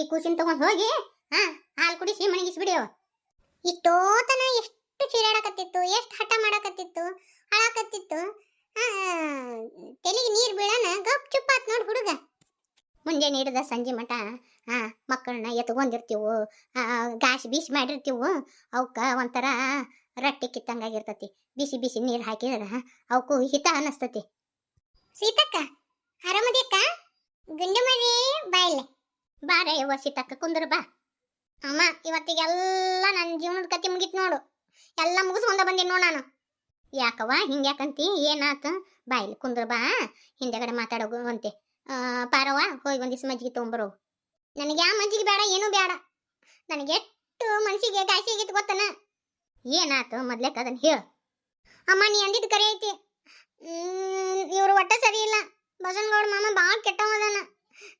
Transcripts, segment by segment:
ಈ ಕೂಸಿನ ತಗೊಂಡ್ ಹೋಗಿ, ಹಾ, ಹಾಲು ಕುಡಿಸಿ ಮಣಗಿಸ್ಬಿಡಿಯವ ಇಷ್ಟೋತನ ಎಷ್ಟು ಚೀರಾಡಕತ್ತಿತ್ತು, ಎಷ್ಟು ಹಠ ಮಾಡಕತ್ತಿತ್ತು ಹಾಳಾಕತ್ತಿತ್ತು ತೆಲಿಗೆ ನೀರು ಬೀಳನ ಗಪ್ ಚುಪ್ಪಾತ್ ನೋಡಿ ಹುಡುಗ. ಮುಂಜಾನೆ ಹಿಡಿದ ಸಂಜೆ ಮಟ ಆ ಮಕ್ಕಳನ್ನ ಎತ್ಕೊಂಡಿರ್ತೀವು ಗಾಶ್ ಬೀಸಿ ಮಾಡಿರ್ತೀವು ಅವಕ್ಕ ಒಂಥರ ರಟ್ಟಿ ಕಿತ್ತಂಗಾಗಿರ್ತತಿ. ಬಿಸಿ ಬಿಸಿ ನೀರು ಹಾಕಿದ್ರೆ ಅವಕ್ಕೂ ಹಿತ ಅನ್ನಿಸ್ತತಿ ಸೀತಕ್ಕ ಬಾಯ್ಲೆ ಬಾರ ಯವ್ವ ಸೀತಕ್ಕ ಬಾ. ಅಮ್ಮ ಇವತ್ತಿಗೆಲ್ಲ ನನ್ನ ಜೀವನದ ಕತೆ ಮುಗೀತು ನೋಡು. ಎಲ್ಲ ಮುಗಿಸ್ಕೊಂಡ ಬಂದೀನಿ ನೋಡು ನಾನು. ಯಾಕವ್ವ ಹಿಂಗ್ಯಾಕಂತಿ? ಏನಾತ? ಬಾಯಿಲಿ ಕುಂದ್ರ ಬಾ ಹಿಂದೆಗಡೆ ಮಾತಾಡೋಗುವಂತೆ ಆ, ಪಾರವ್ವ ಹೋಗಿ ಒಂದಿವ್ಸ ಮಜ್ಜಿಗೆ ತೊಗೊಂಬರು. ನನಗೆ ಯಾವ ಮಜ್ಜಿಗೆ ಬೇಡ ಏನೂ ಬೇಡ. ನನಗೆ ಎಷ್ಟು ಮನಸ್ಸಿಗೆ ಗಾಸಿ ಆಗಿತ್ತು ಗೊತ್ತನ? ಏನಾತು? ಮೊದ್ಲೇಕ ಅದನ್ನ ಹೇಳು. ಅಮ್ಮ ನೀ ಅಂದಿದ್ದು ಕರೆ ಐತಿ. ಇವರು ಒಟ್ಟ ಸರಿ ಇಲ್ಲ. ಬಸವನಗೌಡ ಮಾಮ ಭಾಳ ಕೆಟ್ಟವದಾನ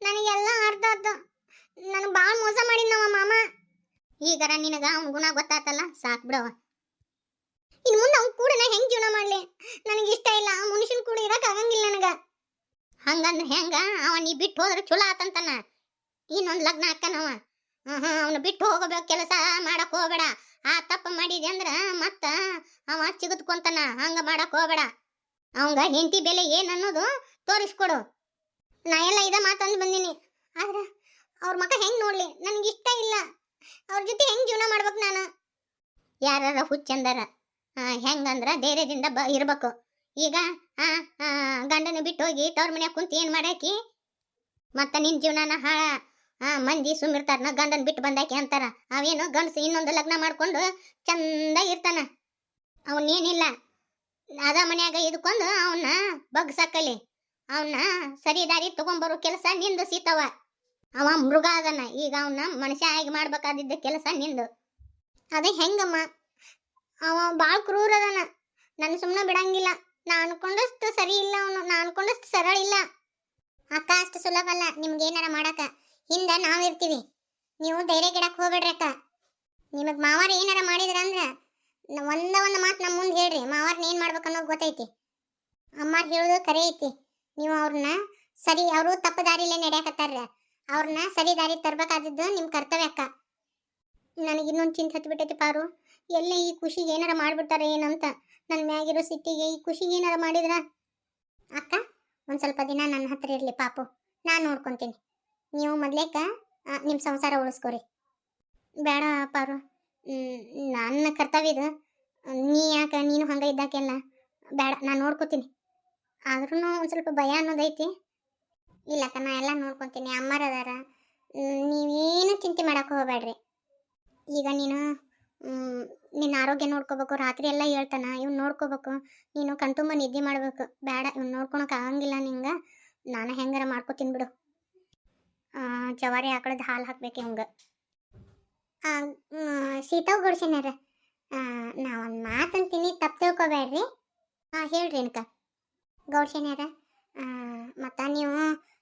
ನನಗೆಲ್ಲ ಅರ್ಥ ಆತು. ನನಗೆ ಭಾಳ ಮೋಸ ಮಾಡಿದ್ನವ ಮಾಮ. ಈಗರ ನಿನಗ ಅವ್ನ ಗುಣ ಗೊತ್ತಾತಲ್ಲ, ಸಾಕ್ ಬಿಡವ ಇನ್ನು ಮುಂದೆ ಅವ್ನ ಕೂಡ ಹೆಂಗ್ ಜೀವನ ಮಾಡ್ಲಿ? ನನಗೆ ಇಷ್ಟ ಇಲ್ಲ, ಆ ಮನುಷ್ಯನ ಕೂಡ ಇರಕ್ ಆಗಂಗಿಲ್ಲ ನನಗ. ಹಂಗಂದ್ರೆ ಹೆಂಗ? ಅವ ನೀ ಬಿಟ್ಟು ಹೋದ್ರೆ ಚಲೋ ಆತಂತನ. ಇನ್ನೊಂದು ಲಗ್ನ ಹಾಕನವ ಹ್ಮ್ ಅವ್ನ ಬಿಟ್ಟು ಹೋಗಬೇಕು ಕೆಲಸ ಮಾಡಕ್ ಹೋಗ್ಬೇಡ. ಆ ತಪ್ಪು ಮಾಡಿದೆ ಅಂದ್ರ ಮತ್ತ ಅವ ಚಿಗುತ್ಕೊಂತಾನ. ಹಂಗ ಮಾಡಕ್ ಹೋಗ್ಬೇಡ. ಅವಂಗ ಹೆಂಡತಿ ಬೆಲೆ ಏನು ಅನ್ನೋದು ತೋರಿಸ್ಕೊಡು. ನಾ ಎಲ್ಲ ಇದ ಮಾತಂದು ಬಂದೀನಿ. ಆದ್ರ ಅವ್ರ ಮಕ್ಕ ಹೆಂಗ್ ನೋಡ್ಲಿ? ನನಗೆ ಇಷ್ಟ ಇಲ್ಲ. ಅವ್ರ ಜೊತೆ ಹೆಂಗ್ ಜೀವನ ಮಾಡ್ಬೇಕು ನಾನು? ಯಾರ ಹುಚ್ಚಂದರ ಹೆಂಗಂದ್ರ ಧೈರ್ಯದಿಂದ ಬ, ಇರ್ಬೇಕು. ಈಗ ಗಂಡನ ಬಿಟ್ಟು ಹೋಗಿ ತವ್ರ ಮನ್ಯಾಗ ಕುಂತ ಏನ್ ಮಾಡಾಕಿ? ಮತ್ತ ನಿನ್ ಜೀವನನ ಹಾಳ ಮಂದಿ ಸುಮ್ಮಿರ್ತಾರ ಗಂಡನ ಬಿಟ್ಟು ಬಂದಾಕಿ ಅಂತಾರ. ಅವೇನು ಗಂಡಸ ಇನ್ನೊಂದು ಲಗ್ನ ಮಾಡ್ಕೊಂಡು ಚಂದ ಇರ್ತಾನ. ಅವನೇನಿಲ್ಲ ಅದ ಮನ್ಯಾಗ ಇದ್ಕೊಂಡು ಅವನ್ನ ಬಗ್ಸಕಲಿ. ಅವನ್ನ ಸರಿ ದಾರಿ ತಗೊಂಬರೋ ಕೆಲಸ ನಿಂದು ಸೀತವ ಅವ ಮೃಗ ಅದನ್ನ ಈಗ ಅವನ್ನ ಮನುಷ್ಯ ಆಗಿ ಮಾಡ್ಬೇಕಾದಿದ್ದ ಕೆಲಸ ನಿಂದು. ಅದೇ ಹೆಂಗಮ್ಮ? ಅವ ಭಾಳ ಕ್ರೂರ ಅದನ. ನನ್ನ ಸುಮ್ಮನೆ ಬಿಡಂಗಿಲ್ಲ. ನಾ ಅನ್ಕೊಂಡಷ್ಟು ಸರಿ ಇಲ್ಲ ಅವನು. ನಾ ಅನ್ಕೊಂಡಷ್ಟು ಸರಳ ಇಲ್ಲ. ಅಕ್ಕ, ಅಷ್ಟು ಸುಲಭ ಅಲ್ಲ. ನಿಮ್ಗೆ ಏನಾರ ಮಾಡಕ. ಹಿಂದ ನಾವಿರ್ತೀವಿ ನೀವು ಧೈರ್ಯ ಗಿಡಕ್ಕೆ ಅಕ್ಕ. ನಿಮಗ್ ಮಾವಾರ ಏನಾರ ಮಾಡಿದ್ರ ಅಂದ್ರ ಒಂದ ಒಂದು ಮಾತು ನಮ್ಮ ಮುಂದೆ ಹೇಳ್ರಿ. ಮಾವಾರ್ನ ಏನು ಮಾಡ್ಬೇಕು ಅನ್ನೋದು ಗೊತ್ತೈತಿ. ಅಮ್ಮ ಹೇಳೋದು ಕರೆ ಐತಿ. ನೀವು ಅವ್ರನ್ನ ಸರಿ, ಅವರು ತಪ್ಪು ದಾರಿಲೇ ನಡೆಯಕತ್ತಾರ. ಅವ್ರನ್ನ ಸರಿ ದಾರಿ ತರಬೇಕಾದದ್ದು ನಿಮ್ಮ ಕರ್ತವ್ಯ ಅಕ್ಕ. ನನಗೆ ಇನ್ನೊಂದು ಚಿಂತೆ ಹತ್ಬಿಟ್ಟೈತಿ ಪಾರು. ಎಲ್ಲ ಈ ಖುಷಿಗೆ ಏನಾರ ಮಾಡಿಬಿಡ್ತಾರೆ ಏನಂತ ನನ್ನ ಮ್ಯಾಗಿರೋ ಸಿಟ್ಟಿಗೆ ಈ ಖುಷಿಗೆ ಏನಾರ ಮಾಡಿದ್ರ? ಅಕ್ಕ, ಒಂದು ಸ್ವಲ್ಪ ದಿನ ನನ್ನ ಹತ್ರ ಇರಲಿ ಪಾಪು. ನಾನು ನೋಡ್ಕೊತೀನಿ. ನೀವು ಮೊದ್ಲೇಕ ನಿಮ್ಮ ಸಂಸಾರ ಉಳಿಸ್ಕೊರಿ. ಬೇಡ ಪಾರು. ನನ್ನ ಕರ್ತವ್ಯ ಇದು. ನೀ ಯಾಕೆ, ನೀನು ಹಂಗೆ ಇದ್ದಾಕೆಲ್ಲ ಬೇಡ, ನಾನು ನೋಡ್ಕೋತೀನಿ. ಆದ್ರೂ ಒಂದು ಸ್ವಲ್ಪ ಭಯ ಅನ್ನೋದೈತಿ. ಇಲ್ಲಕ್ಕ ನಾ ಎಲ್ಲ ನೋಡ್ಕೊತೀನಿ. ಅಮ್ಮರ ಅದಾರ. ನೀವೇನು ಚಿಂತೆ ಮಾಡಕ್ಕೆ ಹೋಗ್ಬೇಡ್ರಿ. ಈಗ ನೀನು ನಿನ್ನ ಆರೋಗ್ಯ ನೋಡ್ಕೋಬೇಕು. ರಾತ್ರಿ ಎಲ್ಲ ಹೇಳ್ತಾನ, ಇವ್ನು ನೋಡ್ಕೋಬೇಕು. ನೀನು ಕಣ್ತುಂಬ ನಿದ್ದೆ ಮಾಡ್ಬೇಕು. ಬೇಡ, ಇವ್ನು ನೋಡ್ಕೊಳಕ್ ಆಗಂಗಿಲ್ಲ ನಿಂಗೆ. ನಾನು ಹೆಂಗಾರ ಮಾಡ್ಕೋತೀನಿ ಬಿಡು. ಜವಾರಿ ಆಕಳದ ಹಾಲು ಹಾಕ್ಬೇಕು ಇವಂಗ. ಸೀತಾವ್ ಗೌಡ್ಸೇನಾರ ನಾ ಒಂದು ಮಾತಂತೀನಿ ತಪ್ಪು ತಿಳ್ಕೊಬೇಡ್ರಿ. ಹಾಂ ಹೇಳ್ರಿ ಅನ್ಕ ಗೌಡ್ಸೇನಾರ ಮತ್ತು ನೀವು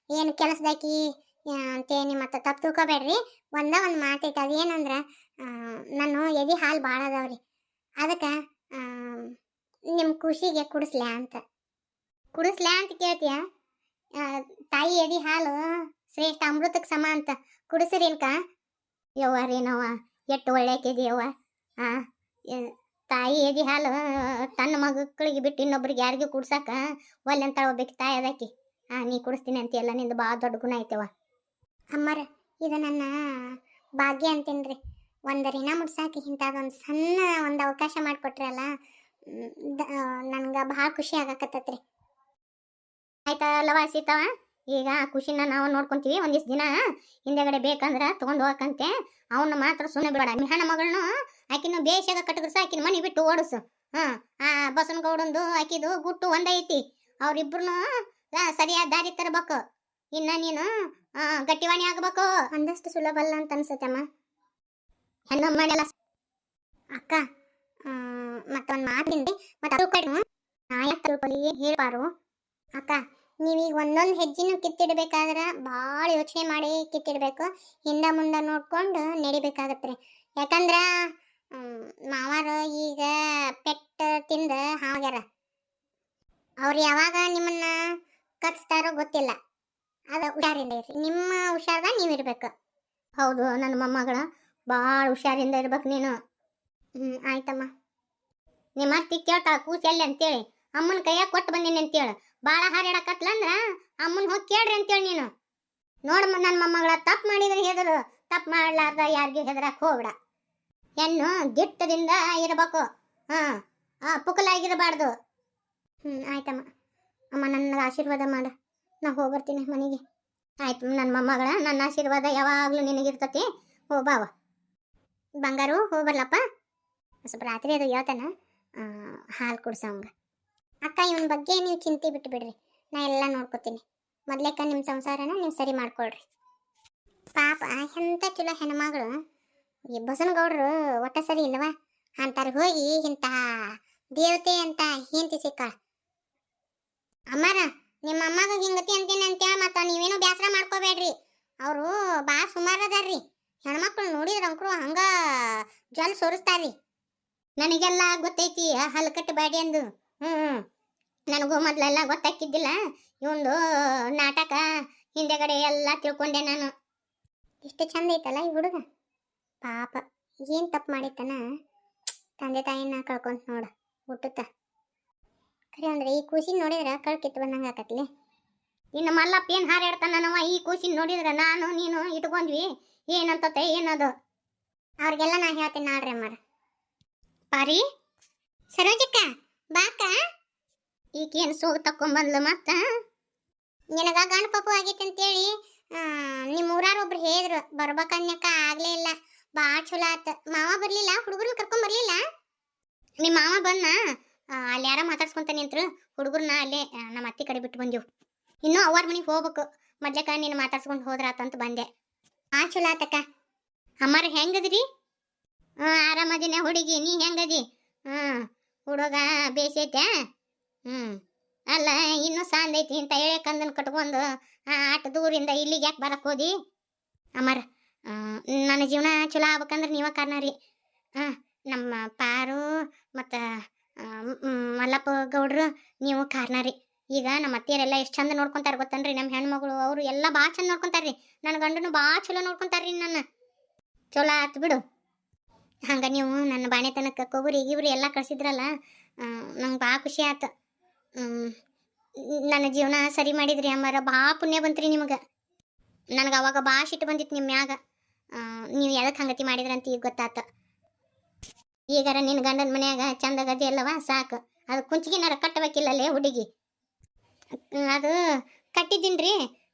ಏನು ಕೆಲಸದಾಕಿ ಅಂತೇನಿ ಮತ್ತು ತಪ್ಪು ತಿಳ್ಕೊಬೇಡ್ರಿ. ಒಂದ ಒಂದು ಮಾತೈತೆ ಅದೇನಂದ್ರೆ ನಾನು ಎದೆ ಹಾಲು ಭಾಳ ಅದಾವ್ರಿ. ಅದಕ್ಕೆ ನಿಮ್ಮ ಖುಷಿಗೆ ಕುಡಿಸ್ಲ್ಯಾ ಅಂತ. ಕುಡಿಸ್ಲ್ಯಾ ಅಂತ ಕೇಳ್ತೀಯ? ತಾಯಿ ಎದೆ ಹಾಲು ಶ್ರೇಷ್ಠ ಅಮೃತಕ್ಕೆ ಸಮ ಅಂತ ಕುಡಿಸ್ರೇನ್ಕ? ಯವ್ವ ರೇನವ್ವ ಎಷ್ಟು ಒಳ್ಳೆಕಿದೆಯವ್ವ ಹಾಂ ತಾಯಿ ಎದಿ ಹಾಲು, ತನ್ನ ಮಕ್ಕಳಿಗೆ ಬಿಟ್ಟು ಇನ್ನೊಬ್ರಿಗೆ ಯಾರಿಗೂ ಕುಡ್ಸಾಕ ಒಲ್ಲೆ ಅಂತ ಒಬ್ಬಾಕಿ ತಾಯಿ ಅದಕ್ಕೆ. ಆ, ನೀ ಕುಡಿಸ್ತೀನಿ ಅಂತ ಎಲ್ಲ ನಿಂದು ಭಾಳ ದೊಡ್ಡ ಗುಣ ಐತವ ಅಮ್ಮರ, ಇದು ನನ್ನ ಭಾಗ್ಯ ಅಂತೀನ್ರಿ. ಒಂದು ರಿನ ಮುಡ್ಸಾಕಿ ಇಂಥದೊಂದು ಸಣ್ಣ ಒಂದು ಅವಕಾಶ ಮಾಡಿಕೊಟ್ರಲ್ಲ ನನ್ಗೆ ಭಾಳ ಖುಷಿ ಆಗಾಕತ್ತೈತ್ರಿ. ಆಯ್ತಾ ಲವ ಸೀತವ ಈಗ ಆ ಖುಷಿನ ನಾವು ನೋಡ್ಕೊಂತೀವಿ. ಒಂದಿಷ್ಟು ದಿನ ಹಿಂದೆಗಡೆ ಬೇಕಂದ್ರ ತೊಗೊಂಡು ಹೋಗಕಂತೆ ಅವನ್ನ ಮಾತ್ರ ಸುಮ್ಮನೆ ಬೇಡ ಮಿಹಣ ಮಗಳನ್ನು ಆಕಿನ ಬೇಷಾಗ ಸಹ ಆಕಿನ ಮನೆ ಬಿಟ್ಟು ಓಡಿಸು. ಹಾ, ಆ ಬಸನಗೌಡಂದು ಆಕಿದು ಗುಟ್ಟು ಒಂದೈತಿ ಅವ್ರಿಬ್ರು ಸರಿಯಾದ ದಾರಿ ತರಬೇಕು. ಇನ್ನ ನೀನು ಗಟ್ಟಿವಾಣಿ ಆಗಬೇಕು. ಅಂದಷ್ಟು ಸುಲಭ ಅಲ್ಲ ಅಂತ ಅನ್ಸತ್ತಮ್ಮ. ಹೆಣ್ಣು ಮಾಡಲ್ಲ ಅಕ್ಕ ಮತ್ತೊಂದು ಮಾತಿಂಡಿ ಮತ್ತೆ ಅದು ನಾಯ ತಲುಪಲಿ ಹೇಳ್ಬಾರು ಅಕ್ಕ ನೀವೀಗ ಒಂದೊಂದು ಹೆಜ್ಜೆನೂ ಕಿತ್ತಿಡ್ಬೇಕಾದ್ರೆ ಭಾಳ ಯೋಚನೆ ಮಾಡಿ ಕಿತ್ತಿಡಬೇಕು. ಹಿಂದ ಮುಂದೆ ನೋಡ್ಕೊಂಡು ನಡಿಬೇಕಾಗತ್ತೆ ರೀ ಯಾಕಂದ್ರೆ ಮಾವಾರ ಈಗ ಪೆಟ್ಟ ತಿಂದ ಹಾಗ್ಯಾರ ಅವ್ರು ಯಾವಾಗ ನಿಮ್ಮನ್ನ ಕಚ್ತಾರೋ ಗೊತ್ತಿಲ್ಲ. ಅದು ಹುಷಾರಿಂದ ಇರಿ ನಿಮ್ಮ ಹುಷಾರ್ದಾಗ ನೀವು ಇರ್ಬೇಕು. ಹೌದು, ನನ್ನ ಮೊಮ್ಮಗಳ ಭಾಳ ಹುಷಾರಿಂದ ಇರ್ಬೇಕು ನೀನು. ಹ್ಞೂ ಆಯ್ತಮ್ಮ. ನಿಮ್ಮ ಅತ್ತಿ ಕೇಳ್ತಾಳೆ, ಕೂಸಿ ಎಲ್ಲಿ ಅಂತೇಳಿ. ಅಮ್ಮನ ಕೈಯಾಗ ಕೊಟ್ಟು ಬಂದೀನಿ ಅಂತೇಳಿ. ಭಾಳ ಹಾರಾಡಕತ್ಲಂದ್ರ ಅಮ್ಮನ ಹೋಗಿ ಕೇಳ್ರಿ ಅಂತೇಳಿ ನೀನು. ನೋಡ ನನ್ನ ಮೊಮ್ಮಗಳ ತಪ್ಪು ಮಾಡಿದ್ರೆ ಹೆದರು, ತಪ್ಪು ಮಾಡ್ಲಾರ್ದ ಯಾರಿಗೂ ಹೆದರಕ್ಕೆ ಹೋಗ್ಬಿಡ. ಹೆಣ್ಣು ದಿಟ್ಟದಿಂದ ಇರಬೇಕು. ಹಾಂ, ಆ ಪುಕಲಾಗಿರಬಾರ್ದು. ಹ್ಞೂ ಆಯ್ತಮ್ಮ. ಅಮ್ಮ, ನನ್ನ ಆಶೀರ್ವಾದ ಮಾಡ. ನಾ ಹೋಗ್ಬರ್ತೀನಿ ಮನೆಗೆ. ಆಯ್ತು ನನ್ನ ಮೊಮ್ಮಗಳ, ನನ್ನ ಆಶೀರ್ವಾದ ಯಾವಾಗಲೂ ನಿನಗಿರ್ತತಿ. ಹೋ ಬಾವ ಬಂಗಾರು ಹೋಗ್ಬರ್ಲಪ್ಪ ಸ್ವಲ್ಪ ರಾತ್ರಿ ಅದು ಹೇಳ್ತಾನ. ಹಾಲು ಕುಡ್ಸವಂಗ ಅಕ್ಕ, ಇವನ ಬಗ್ಗೆ ನೀವು ಚಿಂತೆ ಬಿಟ್ಟು ಬಿಡ್ರಿ ನಾ ಎಲ್ಲ ನೋಡ್ಕೋತೀನಿ. ಮೊದ್ಲೇಕ ನಿಮ್ಮ ಸಂಸಾರನ ನೀವು ಸರಿ ಮಾಡ್ಕೊಳ್ರಿ. ಪಾಪ ಎಂಥ ಚಲೋ ಹೆಣ್ಮಗಳು. ಈ ಬಸನಗೌಡ್ರು ಒಟ್ಟ ಸರಿ ಇಲ್ಲವಾ? ಅಂತಾರೆ ಹೋಗಿ ಇಂಥ ದೇವತೆ ಅಂತ ಹೆಂಡತಿ ಸಿಕ್ಕ ಅಮ್ಮಾರ, ನಿಮ್ಮ ಅಮ್ಮಗ ಹಿಂಗತಿ ಅಂತೀನಿ ಅಂತೇಳಿ ಮತ್ತ ನೀವೇನು ಬೇಸರ ಮಾಡ್ಕೋಬೇಡ್ರಿ. ಅವರು ಬಾ ಸುಮಾರು ಅದಾರ್ರಿ. ಹೆಣ್ಮಕ್ಳು ನೋಡಿದ್ರ ಅಂಕರು ಹಂಗ ಜಲ್ ಸೋರಿಸ್ತಾರ್ರಿ. ನನಗೆಲ್ಲ ಗೊತ್ತೈತಿ ಹಲ್ಕಟ್ಟ ಬಾಡಿ ಅಂದು. ಹ್ಞೂ ನನಗೂ ಮೊದ್ಲೆಲ್ಲ ಗೊತ್ತಾಕಿದ್ದಿಲ್ಲ ಇವಂದು ನಾಟಕ ಹಿಂದೆಗಡೆ ಎಲ್ಲ ತಿಳ್ಕೊಂಡೆ ನಾನು. ಇಷ್ಟು ಚಂದ ಐತಲ್ಲ ಈ ಹುಡುಗ. ಪಾಪ, ಏನು ತಪ್ಪು ಮಾಡಿತ್ತನ ತಂದೆ ತಾಯಿನ ಕಳ್ಕೊಂತ ನೋಡು, ಹುಟ್ಟುತ್ತ. ಖರೆ ಅಂದ್ರೆ ಈ ಕೂಸಿನ ನೋಡಿದ್ರೆ ಕಳ್ಕಿತ್ತು ಬಂದಂಗೆ ಆಕತ್ಲಿ. ಇನ್ನು ಮಲ್ಲಪ್ಪ ಏನು ಹಾರಾಡ್ತಾನವ ಈ ಕೂಸಿನ ನೋಡಿದ್ರೆ ನಾನು, ನೀನು ಇಟ್ಕೊಂಡ್ವಿ. ಏನಂತತೆ, ಏನದು? ಅವ್ರಿಗೆಲ್ಲ ನಾ ಹೇಳ್ತೀನಿ ನಾಡ್ರಿ ಅಮ್ಮಾರ. ಪಾರಿ? ಸರೋಜಕ್ಕ? ಬಾಕ? ಈಗೇನು ಸೋಗ ತಕೊಂಬಂದ್ಲು ಮತ್ತ? ನಿನಗ ಗಂಡ ಪಪ್ಪು ಆಗೈತೆ ಅಂತೇಳಿ ನಿಮ್ಮ ಊರಾರು ಒಬ್ರು ಹೇಳಿದ್ರು ಬರ್ಬೇಕನ್ಯಕ ಆಗ್ಲೇ ಇಲ್ಲ ಭಾಳ ಚಲೋ ಆತ. ಮಾವ ಬರಲಿಲ್ಲ? ಹುಡುಗರ್ನ ಕರ್ಕೊಂಡ್ ಬರ್ಲಿಲ್ಲ? ನಿಮ್ಮ ಮಾವ ಬಂದ ಅಲ್ಲಿ ಯಾರ ಮಾತಾಡ್ಸ್ಕೊಂತ ನಿಂತ್ರು, ಹುಡುಗರ್ನ ಅಲ್ಲೇ ನಮ್ಮ ಅತ್ತಿ ಕಡೆ ಬಿಟ್ಟು ಬಂದೆವು ಇನ್ನೂ ಅವ್ರ ಮನೆಗೆ ಹೋಗ್ಬೇಕು ಮೊದ್ಲಕ್ಕ ನೀನು ಮಾತಾಡ್ಸ್ಕೊಂಡು ಹೋದ್ರಾತಂತ ಬಂದೆ. ಆ ಚಲೋ ಆತಕ್ಕ ಅಮ್ಮಾರ ಹೆಂಗದ್ರಿ? ಹ್ಞೂ ಆರಾಮದಿನ ಹುಡುಗಿ, ನೀ ಹೆಂಗದಿ? ಹ್ಞೂ ಹುಡುಗ ಬೇಸೈತೆ ಹ್ಞೂ ಅಲ್ಲ ಇನ್ನೂ ಸಾಂದೈತಿ ಅಂತ ಹೇಳಿ ಕಂದನ್ ಕಟ್ಕೊಂಡು ಆ, ಆಟ ದೂರಿಂದ ಇಲ್ಲಿಗೆ ಯಾಕೆ ಬರಕ್ಕೆ ಹೋದಿ? ಅಮ್ಮಾರ ನನ್ನ ಜೀವನ ಚಲೋ ಆಗ್ಬೇಕಂದ್ರೆ ನೀವ ಕಾರಣ ರೀ. ಹಾಂ ನಮ್ಮ ಪಾರು ಮತ್ತು ಮಲ್ಲಪ್ಪ ಗೌಡ್ರು ನೀವು ಕಾರಣ ರೀ. ಈಗ ನಮ್ಮ ಅತ್ತೆಯರೆಲ್ಲ ಎಷ್ಟು ಚಂದ ನೋಡ್ಕೊಂತಾರ ಗೊತ್ತನ್ರಿ? ನಮ್ಮ ಹೆಣ್ಮಗಳು ಅವರು ಎಲ್ಲ ಭಾಳ ಚಂದ ನೋಡ್ಕೊಂತಾರ್ರಿ. ನನ್ನ ಗಂಡನು ಭಾಳ ಚಲೋ ನೋಡ್ಕೊಂತಾರ್ರಿ ನನ್ನ. ಚಲೋ ಆತು ಬಿಡು. ಹಂಗ ನೀವು ನನ್ನ ಬಾಣೆತನಕ್ಕೆ ಕೊಬ್ಬರಿ ಗಿಬ್ರಿ ಎಲ್ಲ ಕಳ್ಸಿದ್ರಲ್ಲ ನಂಗೆ ಭಾಳ ಖುಷಿ ಆತು. ನನ್ನ ಜೀವನ ಸರಿ ಮಾಡಿದ್ರಿ ಅಮ್ಮಾರ ಭಾಳ ಪುಣ್ಯ ಬಂತ್ರಿ ನಿಮಗೆ. ನನಗೆ ಅವಾಗ ಭಾಳ ಸಿಟ್ಟು ಬಂದಿತ್ತು ನಿಮ್ಮ ಮ್ಯಾಗ. ನೀವು ಎದಕ್ಕೆ ಹಂಗತಿ ಮಾಡಿದ್ರಂತ ಈಗ ಗೊತ್ತಾತ. ಈಗಾರ ನಿನ್ನ ಗಂಡನ ಮನ್ಯಾಗ ಚಂದ ಗದಿ ಅಲ್ಲವ ಸಾಕು. ಅದು ಕುಂಚಿಗಿನಾರ ಕಟ್ಟಬೇಕಿಲ್ಲಲ್ಲೇ ಹುಡುಗಿ. ಅದು ಅದು ಕಟ್ಟಿದ್ದೀನ್ರಿ,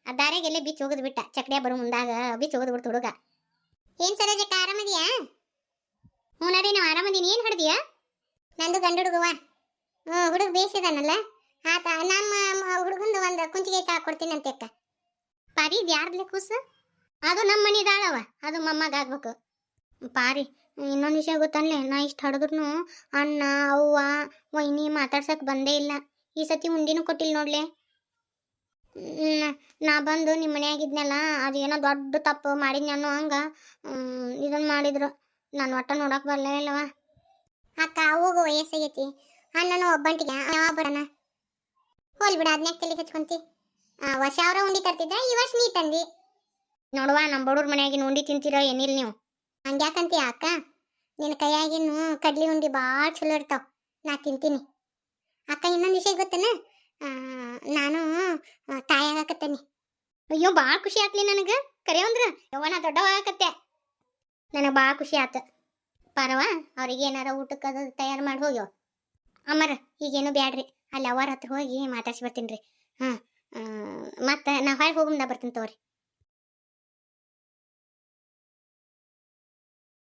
ಆ ದಾರೆಗೆಲ್ಲೇ ಬಿಚ್ಚಿ ಹೋಗಿದ್ಬಿಟ್ಟ ಚಕ್ಡಿಯ ಬರೋ ಮುಂದಾಗ ಬಿಚ್ಚಿ ಹೋಗಿದ್ಬಿಡ್ತು ಹುಡುಗ. ಏನ್ ಸರೋಜಕ್ಕ, ಆರಾಮದಿಯಾ? ಹ್ಞೂ ರೀ ನಾವು ಆರಾಮದೀನಿ. ಏನು ಹಿಡ್ದಿಯ? ನಂದು ಗಂಡು ಹುಡುಗವ ಹ್ಞೂ, ಹುಡುಗ ಬೇಸಿದಾನಲ್ಲ ಆತ ನಮ್ಮ ಹುಡುಗಂದು ಒಂದು ಕುಂಚಿಗೆ ಅಂತ ಅಕ್ಕ. ಪಾರಿ, ಇದು ಯಾರ್ದ್ಲೆ ಕೂಸು? ಅದು ನಮ್ಮ ಮನಿದಾಳವ ಅದು ಮೊಮ್ಮಗ ಆಗ್ಬೇಕು. ಪಾರಿ, ಇನ್ನೊಂದು ವಿಷಯ ಗೊತ್ತನ್ಲೆ? ನಾ ಇಷ್ಟು ಹಡಿದ್ರು ಅಣ್ಣ, ಅವ್ವ, ವೈನಿ ಮಾತಾಡ್ಸಕ್ ಬಂದೇ ಇಲ್ಲ. ಈ ಸತಿ ಉಂಡಿನೂ ಕೊಟ್ಟಿಲ್ಲ ನೋಡ್ಲೆ? ನಾ ಬಂದು ನಿಮ್ಮ ಅದು ಅದೇನೋ ದೊಡ್ಡ ತಪ್ಪು ಮಾಡಿದ್ನಿ ಅನ್ನೋ ಹಂಗ ಇದನ್ನ ಮಾಡಿದ್ರು. ನಾನು ಒಟ್ಟ ನೋಡಕ್ ಬರಲೇ ಇಲ್ಲವ ಅಕ್ಕ, ಹೋಗು, ವಯಸ್ಸಾಗೈತಿ. ಅಣ್ಣನು ಒಬ್ಬಂಟಿಗೆ ಯಾವ ಬರೋಣ? ಹೋಲ್ ಬಿಡ, ಅದನ್ಯಾಕ ತಲೆ ಹಚ್ಕೊಂತಿ? ವರ್ಷ ಅವರ ಉಂಡಿ ತರ್ತಿದ್ರ ಈ ವರ್ಷ ನೀ ತಂದಿ? ನೋಡುವ, ನಮ್ಮ ಬಡವ್ರ ಮನೆಯಾಗಿನ ಉಂಡಿ ತಿಂತೀರೋ ಏನಿಲ್ಲ ನೀವು. ಹಂಗ್ಯಾಕಂತೀಯ ಅಕ್ಕ? ನಿನ್ನ ಕೈಯಾಗಿನ್ನು ಕಡ್ಲಿ ಉಂಡಿ ಭಾಳ ಚಲೋ ಇರ್ತಾವ. ನಾ ತಿಂತೀನಿ. ಅಕ್ಕ, ಇನ್ನೊಂದು ವಿಷಯ ಗೊತ್ತೇನ? ನಾನು ತಾಯಿ ಅಯ್ಯೋ, ಭಾಳ ಖುಷಿ ಆಗ್ಲಿ ನನಗೆ. ಕರೆಯೋಂದ್ರ ಯವ್ವ, ನಾ ದೊಡ್ಡವ ಆಗತ್ತೆ ನನಗೆ ಭಾಳ ಖುಷಿ ಆತು. ಪರವ, ಅವ್ರಿಗೆ ಏನಾರ ಊಟಕ್ಕೆ ಅದು ತಯಾರು ಮಾಡಿ ಹೋಗ್ಯವ ಅಮ್ಮರ, ಈಗೇನು ಬ್ಯಾಡ್ರಿ. ಅಲ್ಲಿ ಅವರ ಹತ್ರ ಹೋಗಿ ಮಾತಾಡ್ಸಿ ಬರ್ತೀನಿ ರೀ. ಹಾಂ ಮತ್ತೆ ನಾ ಹೊಳ್ಳಿ ಹೋಗುಮ್ದ ಬರ್ತೀನಿ ತಗೋರಿ.